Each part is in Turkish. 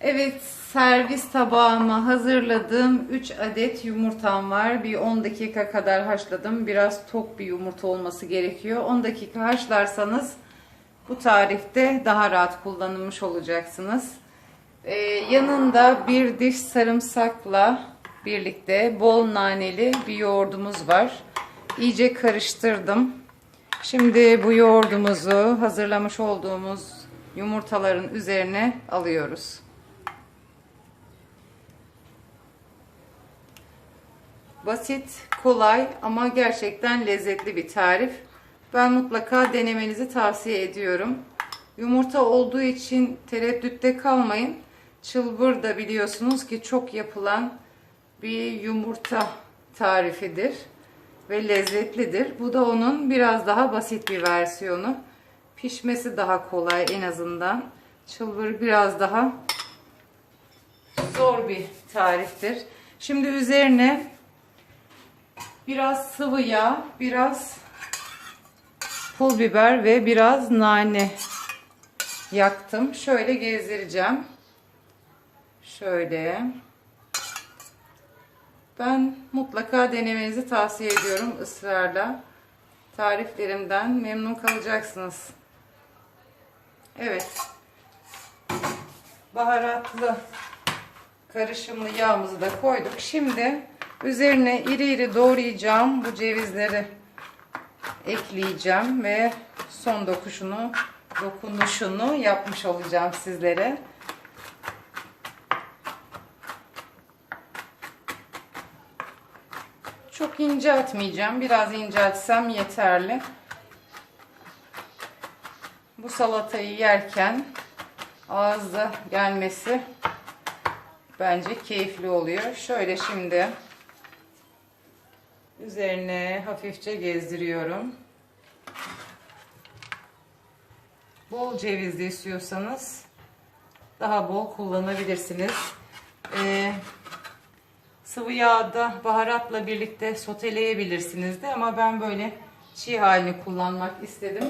Evet, servis tabağıma hazırladığım 3 adet yumurtam var. Bir 10 dakika kadar haşladım. Biraz tok bir yumurta olması gerekiyor. 10 dakika haşlarsanız bu tarifte daha rahat kullanılmış olacaksınız. Ee, yanında bir diş sarımsakla birlikte bol naneli bir yoğurdumuz var. İyice karıştırdım. Şimdi bu yoğurdumuzu hazırlamış olduğumuz yumurtaların üzerine alıyoruz. Basit, kolay ama gerçekten lezzetli bir tarif. Ben mutlaka denemenizi tavsiye ediyorum. Yumurta olduğu için tereddütte kalmayın. Çılbır da biliyorsunuz ki çok yapılan bir yumurta tarifidir ve lezzetlidir. Bu da onun biraz daha basit bir versiyonu. Pişmesi daha kolay en azından. Çılbır biraz daha zor bir tariftir. Şimdi üzerine biraz sıvı yağ, biraz pul biber ve biraz nane yaktım. Şöyle gezdireceğim. Şöyle. Ben mutlaka denemenizi tavsiye ediyorum ısrarla. Tariflerimden memnun kalacaksınız. Evet. Baharatlı karışımlı yağımızı da koyduk. Şimdi üzerine iri iri doğrayacağım bu cevizleri ekleyeceğim ve son dokuşunu dokunuşunu yapmış olacağım sizlere. Çok inceltmeyeceğim. Biraz inceltsem yeterli. Bu salatayı yerken ağızda gelmesi bence keyifli oluyor. Şöyle şimdi üzerine hafifçe gezdiriyorum. Bol cevizli istiyorsanız daha bol kullanabilirsiniz. Ee, sıvı yağda baharatla birlikte soteleyebilirsiniz de ama ben böyle çiğ halini kullanmak istedim.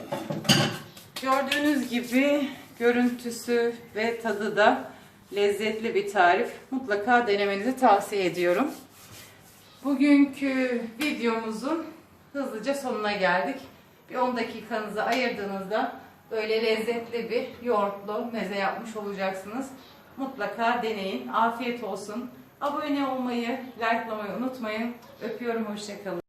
Gördüğünüz gibi görüntüsü ve tadı da lezzetli bir tarif. Mutlaka denemenizi tavsiye ediyorum. Bugünkü videomuzun hızlıca sonuna geldik. Bir 10 dakikanızı ayırdığınızda böyle lezzetli bir yoğurtlu meze yapmış olacaksınız. Mutlaka deneyin. Afiyet olsun. Abone olmayı, likelamayı unutmayın. Öpüyorum. Hoşçakalın.